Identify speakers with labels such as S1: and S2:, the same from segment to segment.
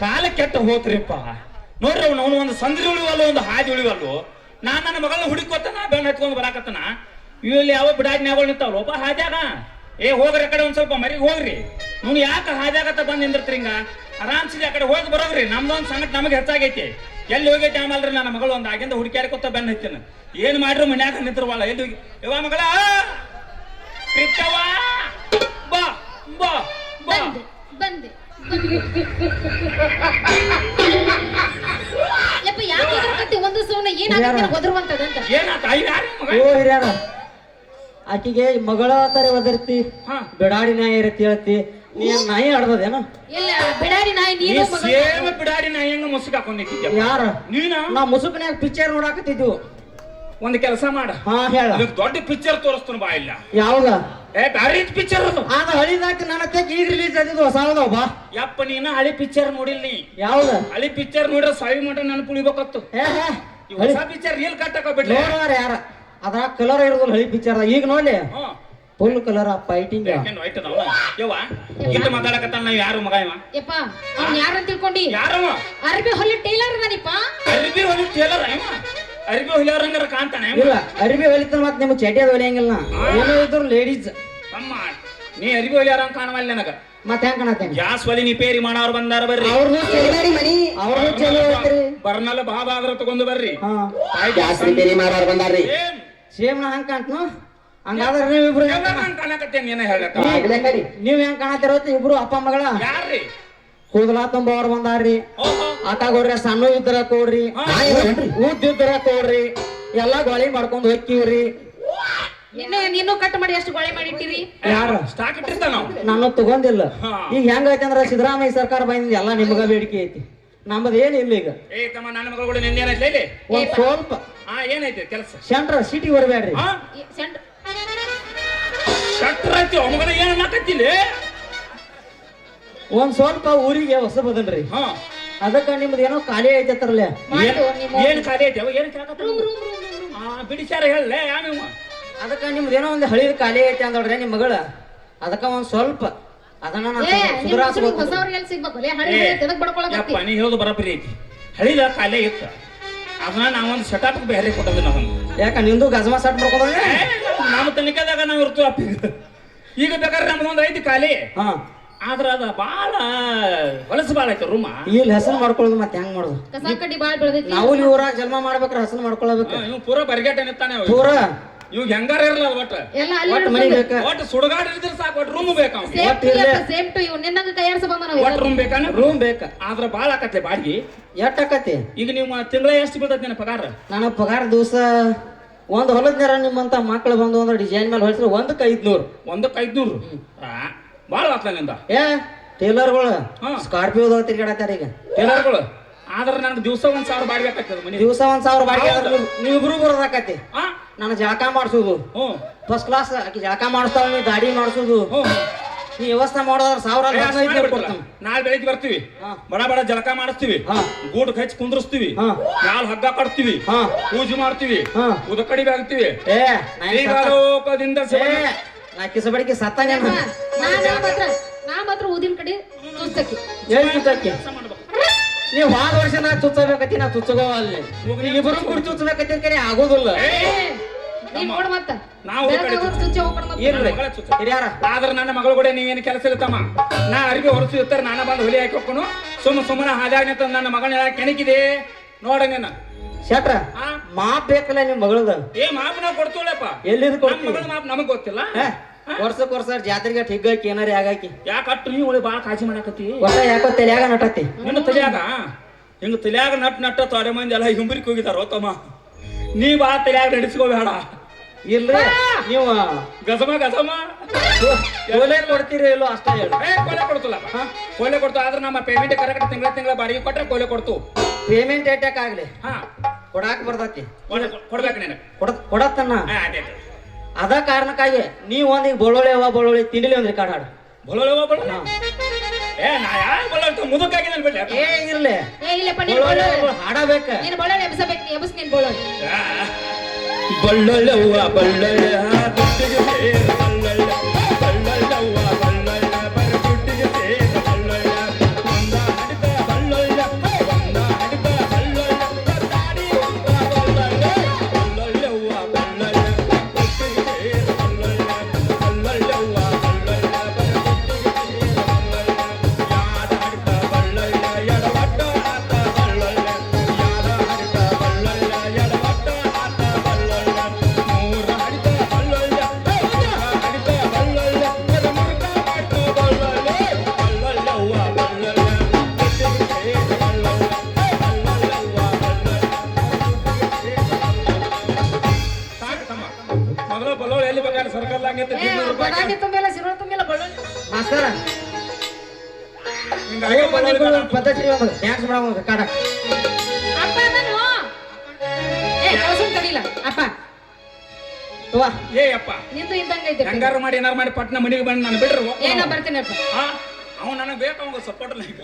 S1: ಕಾಲ ಕೆಟ್ಟ ಹೋತ್ರಿಪ್ಪ. ನೋಡ್ರಿ ಅವ್ನು, ಅವನು ಒಂದು ಸಂದ್ರಿ ಉಳಿವಲ್ಲ, ಒಂದು ಹಾದಿ ಉಳಿವಲ್ಲು. ನಾನು ನನ್ನ ಮಗಳನ್ನ ಹುಡುಕೋತನ ಬೆನ್ನ ಹತ್ಕೊಂಡು ಬರಾಕತ್ತನ. ಇವಲ್ಲಿ ಯಾವ ಬಿಡಾಜ್ಞಾಗಳು ನಿಂತಾವಲ್ಲ ಒಬ್ಬ ಹಾದ್ಯಾಗ. ಏ, ಹೋಗ್ರಿ ಆ ಕಡೆ ಒಂದ್ ಸ್ವಲ್ಪ, ಮರಿ, ಹೋಗ್ರಿ. ನೀವು ಯಾಕೆ ಹಾದ್ಯಾಗತ್ತ ಬಂದ್ ನಿಂದಿರ್ತೀರಿ ಹಿಂಗ? ಆರಾಮ್ಸಿದೆ ಆ ಕಡೆ, ಹೋಗಿ ಬರೋಗ್ರಿ. ನಮ್ದೊಂದು ಸಂಗತಿ ನಮಗೆ ಹೆಚ್ಚಾಗೈತಿ. ಎಲ್ಲಿ ಹೋಗೈತಿ ಆಮೇಲ್ರಿ ನನ್ನ ಮಗಳು ಒಂದು ಆಗಿಂದ ಹುಡುಕ್ಯಾರಕೊತ್ತ ಬೆನ್ನ ಹತ್ತಿನ ಏನ್ ಮಾಡ್ರಿ ಮನ್ಯಾಗ ನಿಂತಿರ್ವಲ್ಲ, ಎಲ್ಲಿ ಹೋಗಿ? ಯವ್ವ ಮಗಳ! ಬಾ ಬಾ ಬಾ.
S2: ಬಂದೆ. ಯಪ್ಪ ಯಾಕೆ ಹೆದರ್ಕತ್ತಿ? ಒಂದು ಸೌನ ಏನಾಗುತ್ತೆ ಒದರುವಂತದಂತ
S1: ಏನಾತ ಅಯ್ಯ ಯಾರು ಮಗ?
S3: ಓ ಹಿರಿಯರ. ಆಕಿಗೆ ಮಗಳ ತರ ಒದರ್ತಿ
S1: ಹಾ.
S3: ಬಿಡಾಡಿ ನಾಯಿ ಇರತ್ತಿ ಹೇಳ್ತಿ. ನೀ ನಾಯಿ ಆಡ್ದದೇನ?
S2: ಇಲ್ಲ ಬಿಡಾಡಿ ನಾಯಿ ನೀನು ಮಗ
S1: ಸೇಮ ಬಿಡಾಡಿ ನಾಯಿ ಹೆಂಗ ಮುಸುಕ್ ಹಾಕೊಂಡಿದ್ದೆ
S3: ಯಾರ?
S1: ನೀನ?
S3: ನಾ ಮುಸುಕನ್ಯಾಗ ಪಿಕ್ಚರ್ ನೋಡಾಕತ್ತಿದ್ವು.
S1: ಒಂದ್ ಕೆಲಸ ಮಾಡ.
S3: ಹಾ ಹೇಳ.
S1: ದೊಡ್ಡ ಪಿಕ್ಚರ್ ತೋರಿಸ್ತಾನ ಬಾ ಇಲ್ಲ.
S3: ಯಾವಾಗ?
S1: ಏ ಬ್ಯಾರಿ ಪಿಕ್ಚರ್ ಅದು.
S3: ಹಳಿ ಹಳಿದಾಕ ನನ್ನ ತೆಗ್ ಈಗ ರಿಲೀಸ್ ಆಗಿದ್ದು ಹೊಸ ಬಾ.
S1: ಯಪ್ಪ ನೀನು ಹಳಿ ಪಿಕ್ಚರ್ ನೋಡಿಲ್ಲ ನೀ.
S3: ಯಾವ್ದ
S1: ಹಳಿ ಪಿಕ್ಚರ್ ನೋಡ್ರೆ ಸಾವಿ ಮಠ ನೆನಪು ಉಳಿಬೇಕತ್ತು
S3: ಏ ಹೇ
S1: ಈ ಹೊಸ ಪಿಕ್ಚರ್ ರೀಲ್ ಕಟ್ಟಕ ಬಿಡ್ಲಿ
S3: ನೋಡೋರ ಯಾರ? ಅದ್ರಾಗ ಕಲರ್ ಇರೋದಿಲ್ಲ ಹಳಿ ಪಿಕ್ಚರ್ ಈಗ ನೋಡಿ.
S1: ಹ್ಮ್.
S3: ಫುಲ್ ಕಲರ್ ಫೈಟಿಂಗ್
S1: ಯಾಕೆನ್ ವೈಟ್ ಅದಾವ? ಯವ್ವ ಇಟ್ಟು ಮಾತಾಡಕತ್ತಾನ ನಾವ್ ಯಾರು ಮಗ ಇವ?
S2: ಯಪ್ಪ ಅವ್ನ್ ಯಾರಂತ ತಿಳ್ಕೊಂಡಿ?
S1: ಯಾರು
S2: ಅರ್ಬಿ ಹೊಲಿ ಟೈಲರ್ ಅದಾನಿಪ್ಪ.
S1: ಅರ್ಬಿ ಹೊಲಿ ಟೇಲರ್ ಇವ ಅರ್ಬಿ ಹೊಲಿಯವ್ರಂಗಾರ ಕಾಣ್ತಾನೆ?
S3: ಇಲ್ಲ ಅರಿಬಿ ಹೊಲಿತಾನ ಮತ್ತೆ ನಿಮ್ಗೆ ಚಟಿ ಅದು ಹೊಲಿಯಂಗಿಲ್ಲ ನಾ. ಏನೋ ಇದ್ರು ಲೇಡೀಸ್
S1: ತಮ್ಮ ನೀ ಅರಿಬಿ ಹೊಲಿಯಾರ ಕಾಣವಲ್ಲ ನನಗ.
S3: ಮತ್ತೆ ಹೆಂಗ್ ಕಾಣತ್ತೆ
S1: ಗ್ಯಾಸ್ ಒಲಿ ಪೇರಿ ಮಾಡೋರು ಬಂದಾರ ಬರ್ರಿ.
S3: ಅವ್ರದ್ದು ಚಲೋ ಮನಿ. ಅವ್ರದ್ದು ಚಲೋ ಐತ್ರಿ
S1: ಬರ್ನಲ್ಲ ಬಾಬಾ ಆದ್ರ ತಗೊಂಡು ಬರ್ರಿ.
S3: ಹಾ.
S1: ಆಯ್ತು.
S4: ರಿಪೇರಿ ಮಾಡೋರು ಬಂದಾರ್ರಿ.
S1: ಏನ್?
S3: ಸೇಮ್ ನಾ ಹಂಗ ಕಾಣ್ತನು? ಹಂಗಾದ್ರೆ ನೀವ್ ಇಬ್ರು
S1: ಕಾಣಕತ್ತೇನ್ ನೀನ ಹೇಳಕ್ಕ.
S3: ನೀ- ನೀವ್ ಹೆಂಗ್ ಕಾಣತಿರೋ ಇಬ್ರು ಅಪ್ಪ ಮಗಳ.
S1: ಯಾರ್ರಿ?
S3: ಕೂದಲ ತುಂಬವ್ರು ಬಂದಾರ್ರಿ.
S1: ಆಕ
S3: ಆಟ ಕೊಡ್ರಿ ಸಣ್ಣ ಇದ್ರ ಕೊಡ್ರಿ.
S1: ಹಾ.
S3: ಕೋಡ್ರಿ. ಎಲ್ಲಾ ಗೋಳಿ ಮಾಡ್ಕೊಂಡ್ ಹೋಗ್ತೀವ್ರಿ.
S2: ಇನ್ನು ನೀನು ಕಟ್ ಮಾಡಿ ಎಷ್ಟು ಮಾಡಿ ಮಾಡಿಟ್ಟಿರಿ.
S3: ಯಾರ?
S1: ಸ್ಟಾಕ್ ಇಟ್ಟಿರ್ತಾನ ನಾವು.
S3: ನಾನು ತಗೊಂಡಿಲ್ಲ. ಈಗ ಹೆಂಗ ಐತಂದ್ರ ಸಿದ್ದರಾಮಯ್ಯ ಸರ್ಕಾರ ಬಂದಿದ್. ಎಲ್ಲ ನಿಮ್ಗ ಬೇಡಿಕೆ ಐತಿ. ನಮ್ಮದ್ ಇಲ್ಲ ಈಗ.
S1: ಏ ತಮ್ಮ ನನ್ನ ಮಗಳು ಕೂಡ ನಿನ್ನೇನೈತಿ ಇಲ್ಲಿ?
S3: ಒಂದ್ ಸ್ವಲ್ಪ.
S1: ಹಾ ಏನೈತಿ ಕೆಲಸ?
S3: ಸೆಂಟ್ರ್ ಸಿಟಿ ಬರ್ಬೇಡ್ರಿ
S1: ಹಾ?
S2: ಈ ಸೆಂಟ್
S1: ಶಟ್ರ ಐತಿ ಅವಮಗನ ಏನ್ ಅನ್ನಕತ್ತಿಲ್ಲ
S3: ಒಂದ್ ಸ್ವಲ್ಪ ಊರಿಗೆ ಹೊಸ ಬದನ್ರಿ.
S1: ಹಾ.
S3: ಅದಕ್ಕ ನಿಮ್ದು ಏನೋ ಖಾಲಿ
S2: ಐತೆ ತರಲೆ.
S1: ಏನ್ ಖಾಲಿ ಐತೆ? ಏನ್ ಬಿಡಿಸ್ಯಾರ ಹೇಳಲೆ ಯಾವ
S3: ಅದಕ್ಕ ನಿಮ್ದು ಏನೋ ಒಂದ್ ಹಳಿದ ಖಾಲಿ ಐತೆ ಅಂದ್ರೆ ನಿಮ್ ಮಗಳ. ಅದಕ್ಕ ಒಂದ್ ಸ್ವಲ್ಪ. ಅದನ್ನ
S1: ನೀ ಹೇಳೋದು ಬರಬರಿ ಐತಿ ಹಳಿದ ಕಾಲೇ ಇತ್ತು. ಅದನ್ನ ನಾವೊಂದು ಸೆಟಪ್ ಬೇರೆ ಕೊಟ್ಟದ ನಾವು.
S3: ಯಾಕ ನಿಂದು ಗಜಮಾ ಸೆಟ್ ಮಾಡ್ಕೊಂಡ್ರೆ
S1: ನಮ್ಮ ತನಿಖೆದಾಗ ನಾವು ಇರ್ತೀವಿ ಅಪ್ಪ ಈಗ. ಈಗ ಬೇಕಾದ್ರೆ ನಮ್ದೊಂದು ಐತಿ ಖಾಲಿ.
S3: ಹಾ.
S1: ಆದ್ರ ಅದ ಬಾಳ ಹೊಲಸು ಬಾಳ ಐತಿ ರೂಮ.
S3: ಇಲ್ಲಿ ಹೆಸರು ಮಾಡ್ಕೊಳ್ಳೋದು ಮತ್ತೆ ಹೆಂಗ್ ಮಾಡೋದು?
S2: ಕಸ ಕಡ್ಡಿ ಬಾಳ್ ಬೆಳ್ದೈತಿ.
S3: ನಾವು ಊರಾಗ ಜನ್ಮ ಮಾಡ್ಬೇಕ್ರ ಹೆಸರು ಮಾಡ್ಕೊಳ್ಬೇಕು.
S1: ಇವ್ ಪೂರ ಬರ್ಗೆಟ್ ಅನ್ನತ್ತಾನೆ
S3: ಪೂರ?
S1: ಇವ್ ಹೆಂಗಾರ ಇರಲ್ಲ ಒಟ್ಟ?
S2: ಎಲ್ಲ ಅಲ್ಲಿ
S3: ಒಟ್ಟು ಮನಿ ಬೇಕ.
S1: ಒಟ್ಟು ಸುಡುಗಾಡ ಇದ್ರೆ ಸಾಕು ಒಟ್ಟು ರೂಮ್ ಬೇಕಾ
S3: ಒಟ್ಟು ಇಲ್ಲೇ.
S2: ಸೇಮ್ ಟು ಇವ್ ನಿನ್ನಂಗ ಕೈಯಾಡ್ಸ ಬಂದ ನಾವು
S1: ಒಟ್ಟು ರೂಮ್ ಬೇಕಾನ
S3: ರೂಮ್ ಬೇಕ.
S1: ಆದ್ರ ಬಾಳ ಆಕತ್ತೆ ಬಾಡಿಗೆ.
S3: ಎಷ್ಟ್ ಆಕತಿ
S1: ಈಗ ನೀವು ತಿಂಗಳ ಎಷ್ಟು ಬೀಳ್ತೈತಿ ನಿನ್ನ ಪಗಾರ?
S3: ನನ್ನ ಪಗಾರ ದಿವಸ ಒಂದ್ ಹೊಲದ ನೇರ ನಿಮ್ಮಂತ ಮಕ್ಳು ಬಂದು ಅಂದ್ರೆ ಡಿಸೈನ್ ಮೇಲೆ ಹೊಲಿಸಿದ್ರೆ ಒಂದಕ್ಕೆ ಐದ್ನೂರು.
S1: ಒಂದಕ್ಕೆ ಐದ್ನೂರು? ಬಾಳ ಆತ್ಲಿಂದ
S3: ಏ ಟೇಲರ್ಗಳು
S1: ಹಾ.
S3: ಸ್ಕಾರ್ಪಿಯೋದಾಗ ತಿರ್ಗಾಡತ್ತಾರ ಈಗ.
S1: ಟೇಲರ್ಗಳು ಆದ್ರೆ ನನಗೆ ದಿವಸ ಒಂದ್ ಸಾವಿರ ಬಾಡಿಗೆ ಮನಿ.
S3: ದಿವಸ ಒಂದ್ ಸಾವಿರ ಬಾಡಿಗೆ ಆದ್ರೆ ನೀವು- ನೀವಿಬ್ರು ಬರೋದಾಕತಿ ನಾನು ಜಳಕ ಮಾಡಿಸೋದು. ಫಸ್ಟ್ ಕ್ಲಾಸ್ ಆಕಿ ಜಳಕ ಮಾಡಿಸ್ತಾವ ನೀ ದಾಡಿ ಮಾಡಿಸೋದು. ನೀ ವ್ಯವಸ್ಥೆ ಮಾಡೋದ್ರ ಸಾವಿರ
S1: ನಾಳೆ ಬೆಳಿಗ್ಗೆ ಬರ್ತೀವಿ. ಬಡ ಬಡ ಜಳಕ ಮಾಡಿಸ್ತೀವಿ.
S3: ಹಾ.
S1: ಗೂಡ್ ಹಚ್ಚಿ ಕುಂದ್ರಸ್ತೀವಿ.
S3: ಹಾ.
S1: ಮ್ಯಾಲ ಹಗ್ಗ ಕಟ್ತೀವಿ.
S3: ಹಾ.
S1: ಪೂಜೆ ಮಾಡ್ತೀವಿ.
S3: ಹಾ.
S1: ಉದಕಡಿ ಬಾಗ್ತೀವಿ.
S3: ಏ ನಾ ಕಿಸಬಡಿಕೆ ಸತ್ತಾನೇನ
S2: ನಾ ಮಾತ್ರ ನಾ ಮಾತ್ರ ಊದಿನ ಕಡೆ ಚುಚ್ಚಕ್ಕೆ
S3: ಏನ್
S1: ಮಾಡ್ಬೇಕು.
S3: ನೀವು ಹೋದ ವರ್ಷ ನಾ ಚುಚ್ಚಬೇಕತಿ ನಾ ಚುಚ್ಚಗೋ ಅಲ್ಲಿ. ಇಬ್ಬರು ಕೂಡಿ ಚುಚ್ಚಬೇಕತಿ ಕರೆ ಆಗೋದಿಲ್ಲ.
S1: ಆದ್ರೆ ನನ್ನ ಮಗಳು ಕೂಡ ನೀವೇನು ಕೆಲಸ ಇರುತ್ತಮ್ಮ ನಾ ಅರ್ಬಿ ಹೊರಸು ಇರ್ತಾರೆ ನಾನ ಬಂದು ಹೊಲಿ ಹಾಕಿ ಸುಮ್ಮ ಸುಮ್ಮನೆ ಹಾದಾಗ ನಿಂತ ನನ್ನ ಮಗನ ಕೆಣಕಿದೆ. ನೋಡ ನೀನು
S3: ಶೆಟ್ರ
S1: ಆ?
S3: ಮಾಪ್ ಬೇಕಲ್ಲ ನಿಮ್ ಮಗಳದ?
S1: ಏ ಮಾಪ್ ನಾವು ಕೊಡ್ತೀವಲ್ಲಪ್ಪ.
S3: ಎಲ್ಲಿದ್
S1: ನಮ್ಮ
S3: ಕೊಡ್ತೀವಿ
S1: ಮಗಳ ಮಾಪ್ ನಮಗ್ ಗೊತ್ತಿಲ್ಲ.
S3: ವರ್ಷಕ್ ವರ್ಷ ಜಾತ್ರೆಗೆ ಹಿಗ್ಗಾಕಿ ಏನಾರ ಆಗಾಕಿ.
S1: ಯಾಕೆ ಅಟ್ಟು ನೀವು ಒಳ್ಳೆ ಭಾಳ ಕಾಳಜಿ ಮಾಡಾಕತ್ತಿ?
S3: ವರ್ಷ ಯಾಕೋ ತಲೆಯಾಗ ನಟತಿ.
S1: ನಿನ್ನ ತಲೆಯಾಗ? ಹಿಂಗೆ ತಲೆಯಾಗ ನಟ್ ನಟ್ಟ ತೊಡೆ ಮಂದಿ ಎಲ್ಲ ಹಿಂಬರಿಕ್ ಹೋಗಿದಾರ ತಮ್ಮ? ನೀ ಬಾ ತಲ್ಯಾಗ ನಡೆಸ್ಕೋಬೇಡ.
S3: ಇಲ್ರಿ ನೀವ
S1: ಗಸಮ ಗಸಮ
S3: ಕೋಲೆ ಕೊಡ್ತೀರಿ ಇಲ್ಲೋ ಅಷ್ಟೇ ಹೇಳು.
S1: ಏ ಕೊಲೆ ಕೊಡ್ತಲ್ಲ? ಕೊಲೆ ಕೊಡ್ತು ಆದ್ರೆ ನಮ್ಮ ಪೇಮೆಂಟ್ ಕರೆಕ್ಟ್ ತಿಂಗಳ ತಿಂಗಳ ಬಾಡಿಗೆ ಕೊಟ್ರೆ ಕೊಲೆ ಕೊಡ್ತು.
S3: ಪೇಮೆಂಟ್ ಅಟ್ಯಾಕ್ ಆಗ್ಲಿ?
S1: ಹಾ.
S3: ಕೊಡಾಕ್ ಬರ್ತೈತಿ.
S1: ಕೊಡ್- ಕೊಡ್ಬೇಕು ನೀನು
S3: ಕೊಡ ಕೊಡತ್ತಣ್ಣ
S1: ಹಾ ಅದೇ. ಅದೇ.
S3: ಕಾರಣಕ್ಕಾಗಿ ನೀ ಒಂದ್ ಈಗ ಬೊಳ್ಳೊಳ್ಳಿ ಅವ ಬೊಳ್ಳೊಳ್ಳಿ ತಿಂಡಿಲಿ ಒಂದ್ ರೆಕಾರ್ಡ್ ಹಾಡು.
S1: ಬೊಲೊಳೆ ಬಾ ಬೊಲೊಳೆ. ಏ ನಾ ಯಾರು ಬೊಳ್ಳ ಮುದುಕಾಗಿದ್ದಲ್ಲಿ ಬಿಡ್ಲಿ.
S3: ಏ ಇರ್ಲಿ.
S2: ಏ ಇಲ್ಲಪ್ಪ ನೀನ್
S3: ಬೊಳೊಳೆ
S2: ಬೋಳೋಳೆ
S3: ಹಾಡಬೇಕ.
S2: ನೀನ್ ಬೋಳೋಳೆ ಎಬ್ಸಬೇಕು ನೀ ಎಬ್ಸ್ ನೀನ್ ಬೊಳೊಳೆ
S5: ಪದ್ಧತಿ ಒಂದು ಡ್ಯಾನ್ಸ್ ಮಾಡೋ ಕಾಡ.
S2: ಅಪ್ಪ ನಾನು ಏ ಕಳ್ಸೋನ್ ತಡಿಲ್ಲ ಅಪ್ಪ.
S1: ಏ ಅಪ್ಪ.
S2: ನಿಂದು ಇದ್ದಂಗ ಐತಿ
S1: ಹೆಂಗಾರ ಮಾಡಿ ಏನಾರ ಮಾಡಿ ಪಟ್ನ ಮನೆಗೆ ಬಂದು ನಾನು ಬಿಡ್ರು?
S2: ಏನ ಬರ್ತೀನಿ ಅಪ್ಪ.
S1: ಅವ್ನು ನನಗೆ ಬೇಕು ಸಪೋರ್ಟ್
S5: ಮಾಡಿದ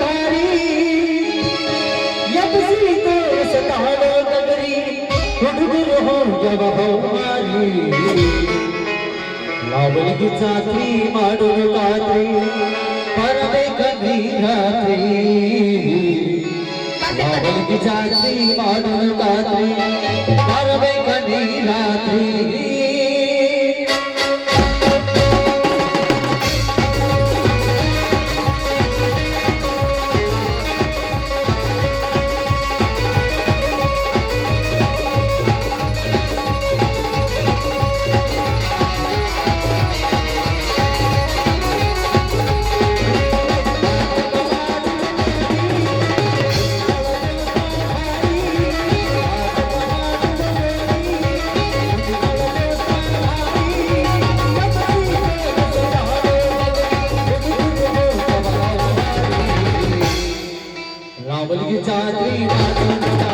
S5: ಪೋರಿ ಎಬ್ಬಿಸಿ ನಗರಿ ಹುಡುಗರು लावली की चाकरी माडून कात्री परवे कधी रात्री. लावली की चाकरी माडून
S1: रावलगी
S2: चादरी
S1: वाजून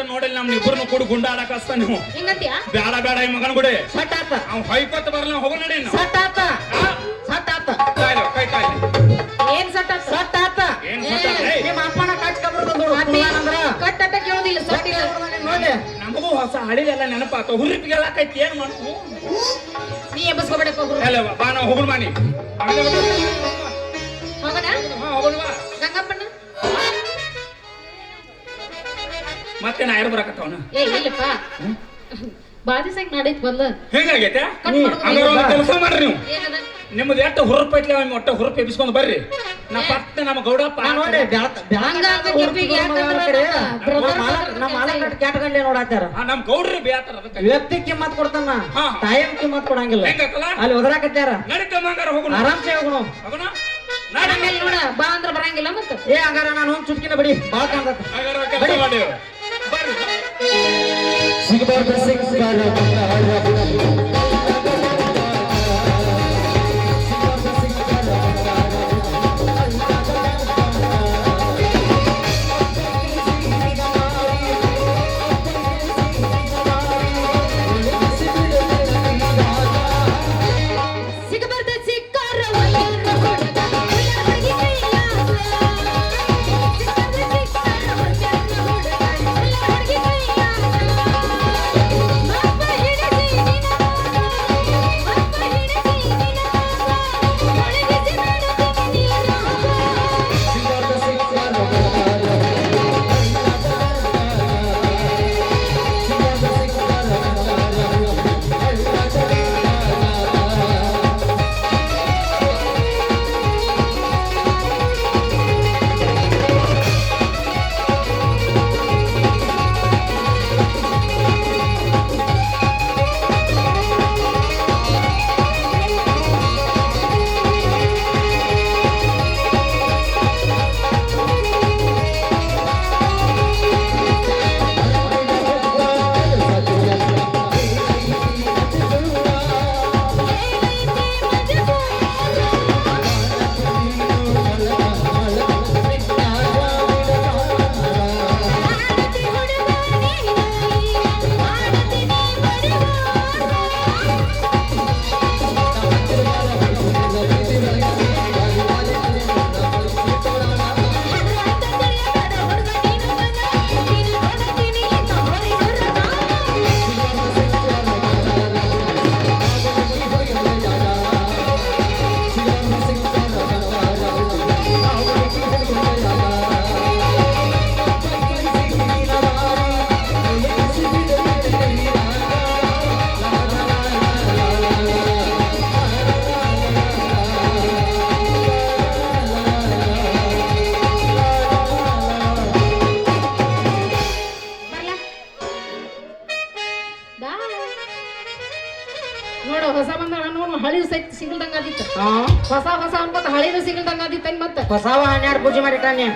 S1: ಬಿಟ್ರೆ ನೋಡಿಲ್ಲ ನಮ್ ಇಬ್ಬರನ್ನು ಕೂಡ ಗುಂಡ ಆಡಕ್ ಹಸ್ತ ನೀವು.
S2: ಹಿಂಗಂತ್ಯಾ
S1: ಬೇಡ ಬೇಡ ಈ ಮಗನ ಗುಡಿ.
S5: ಸಟಾತ
S1: ಅವ್ ಹೊಯ್ಕೊತ ಬರಲ್ಲ ಹೋಗ ನಡಿ
S5: ಸಟಾತ
S1: ಕಾಯ್ಲು, ಕೈ ಕಾಯ್ಲು.
S2: ಏನ್ ಸಟ್?
S5: ಆತ?
S1: ಏನ್ ಸೊಟ್ಟ? ಏಯ್,
S5: ನಿಮ್ಮ ಅಪ್ಪನ ಕಟ್ಕೊಂಡ್ಬಿಡ್ತು
S2: ಅಪ್ಪಿ,
S5: ಅಂದ್ರ.
S2: ಕಟ್ ಅಟ್ಟ ಕೇಳೋದಿಲ್ಲ ಸಟ್ ಇಲ್ಲ.
S5: ನೋಡಿ.
S1: ನಮಗೂ ಹೊಸ ಹಳಿಲೆಲ್ಲ ನೆನಪಾತ. ಹುರಿಪಿಗೆಲ್ಲ ಕೈತಿ ಏನ್ ಮಾಡ್ತು?
S2: ನೀ ಎಬ್ಬಸ್ಕೋಬೇಡಪ್ಪ
S1: ಎಲ್ಲ ಬಾ ನಾವು ಹೋಗುಣ ಮಾನಿ. ಮತ್ತೆ ನಾ ಯಾರು ಬರಕತ್ತವನ
S2: ಏ ಇಲ್ಲಪ್ಪ. ಬಾದಿ ಸಂಗ್ ನಡೀತ್ ಬಂದ
S1: ಹೆಂಗಾಗೈತೆ?
S2: ಕಟ್
S1: ಒಂದು ಕೆಲಸ ಮಾಡ್ರಿ ನೀವು.
S2: ಏನದ?
S1: ನಿಮ್ದು ಎಷ್ಟು ಹುರುಪ್ ಐತ್ಲೆ ಅವ್ನ ಒಟ್ಟ ಹುರುಪ್ ಎಬ್ಬಿಸ್ಕೊಂಡು ಬರ್ರಿ. ನಾ ಪತ್ತೆ ನಮ್ಮ ಗೌಡಪ್ಪ
S5: ನೋಡಿ
S2: ನಮ್ಮ
S5: ಕ್ಯಾಟಗಂಡೆ
S1: ಆ, ನಮ್ ಗೌಡ್ರಿ ಬೇತಾರ ಅದಕ್ಕೆ.
S5: ವ್ಯಕ್ತಿ ಕಿಮ್ಮತ್ ಕೊಡ್ತಾನ
S1: ಹಾ.
S5: ಟೈಮ್ ಕಿಮ್ಮತ್ ಕೊಡಂಗಿಲ್ಲ. ಅಲ್ಲಿ ಒದರಾಕತ್ಯಾರ.
S1: ನಡೀತಮ್ಮ ಹಂಗಾರ ಹೋಗುಣ.
S5: ಆರಾಮ್ಸೆ ಹೋಗೋಣ.
S1: ಹೋಗುಣ.
S2: ಆಮೇಲೆ ನೋಡ. ಬಾ ಅಂದ್ರ ಬರಂಗಿಲ್ಲ ಮತ್ತ.
S5: ಏ ಹಂಗಾರ ನಾನು ಒಂದು ಚುಟ್ಕಿನ ಬಿಡಿ. ಬಾಳ ಕಾಣ್ತೈತಿ.
S1: ಹಂಗಾರ ಕೆಲಸ ಮಾಡಿ. ಬರ್ರಿ
S5: Singapore, Singapore,
S2: Singapore,
S3: Singapore, Singapore, Singapore, Singapore, Singapore, ಹೊಳಿದು ಸಹಿತ ಸಿಗಲ್ದಂಗ ಆದಿತ್ತು
S2: ಹೊಸ ಹೊಸ ಅನ್ಕೊತ ಹಳಿದು ಸಿಗಲ್ದಂಗ ಆದಿತ್ತು ಮತ್ತೆ
S3: ಹೊಸವ ಹನ್ನೆರಡು ಪೂಜೆ ಮಾಡಿಟ್ಟಾನೆ?